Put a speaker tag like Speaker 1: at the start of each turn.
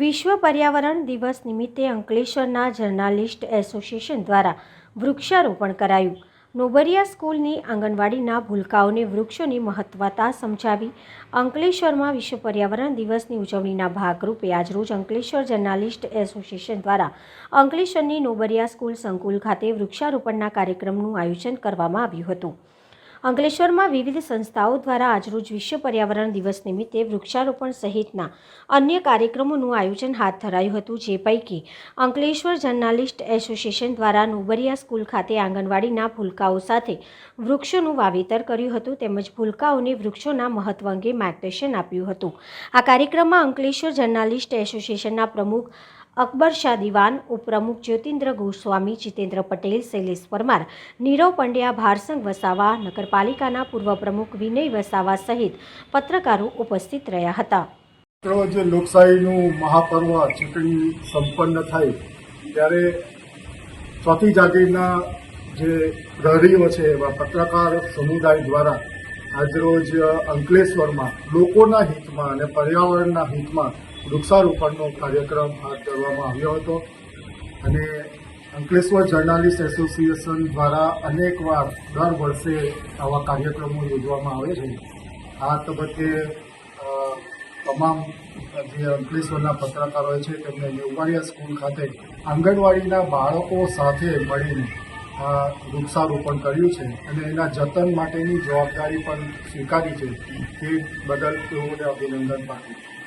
Speaker 1: વિશ્વ પર્યાવરણ દિવસ નિમિત્તે અંકલેશ્વરના જર્નાલિસ્ટ એસોસિએશન દ્વારા વૃક્ષારોપણ કરાયું. નોબરિયા સ્કૂલની આંગણવાડીના ભૂલકાઓને વૃક્ષોની મહત્વતા સમજાવી અંકલેશ્વરમાં વિશ્વ પર્યાવરણ દિવસની ઉજવણીના ભાગરૂપે આજરોજ અંકલેશ્વર જર્નાલિસ્ટ એસોસિએશન દ્વારા અંકલેશ્વરની નોબરિયા સ્કૂલ સંકુલ ખાતે વૃક્ષારોપણના કાર્યક્રમનું આયોજન કરવામાં આવ્યું હતું. અંકલેશ્વરમાં વિવિધ સંસ્થાઓ દ્વારા આજરોજ વિશ્વ પર્યાવરણ દિવસ નિમિત્તે વૃક્ષારોપણ સહિતના અન્ય કાર્યક્રમોનું આયોજન હાથ ધરાયું હતું, જે પૈકી અંકલેશ્વર જર્નાલિસ્ટ એસોસિએશન દ્વારા નુબરિયા સ્કૂલ ખાતે આંગણવાડીના ભૂલકાઓ સાથે વૃક્ષોનું વાવેતર કર્યું હતું, તેમજ ભૂલકાઓને વૃક્ષોના મહત્વ અંગે માર્ગદર્શન આપ્યું હતું. આ કાર્યક્રમમાં અંકલેશ્વર જર્નાલિસ્ટ એસોસિએશનના પ્રમુખ અકબર શાહ દિવાન ઉપપ્રમુખ જ્યોતિન્દ્ર ગોસ્વામી, જીતેન્દ્ર પટેલ, શૈલેષ પરમાર, નીરવ પંડ્યા ભારસંગ વસાવા, નગરપાલિકાના પૂર્વ પ્રમુખ વિનય વસાવા સહિત પત્રકારો ઉપસ્થિત રહ્યા હતા.
Speaker 2: રોજ લોકશાહીનું મહાપર્વ ચૂંટણી સંપન્ન થાય, ત્યારે ચોથી જાગીરના જે પ્રહરીઓ છે એવા પત્રકાર સમુદાય દ્વારા આજરોજ અંકલેશ્વરમાં લોકોના હિતમાં અને પર્યાવરણના હિતમાં વૃક્ષારોપણનો કાર્યક્રમ હાથ ધરવામાં આવ્યો હતો. અને અંકલેશ્વર જર્નાલિસ્ટ એસોસિએશન દ્વારા અનેકવાર દર વર્ષે આવા કાર્યક્રમો યોજવામાં આવે છે. આ તબક્કે તમામ જે અંકલેશ્વરના પત્રકારો છે, તેમને નેવાડિયા સ્કૂલ ખાતે આંગણવાડીના બાળકો સાથે મળીને વૃક્ષારોપણ કર્યું છે અને એના જતન માટેની જવાબદારી પણ સ્વીકારી છે. તે બદલ તેઓને અભિનંદન પાઠવું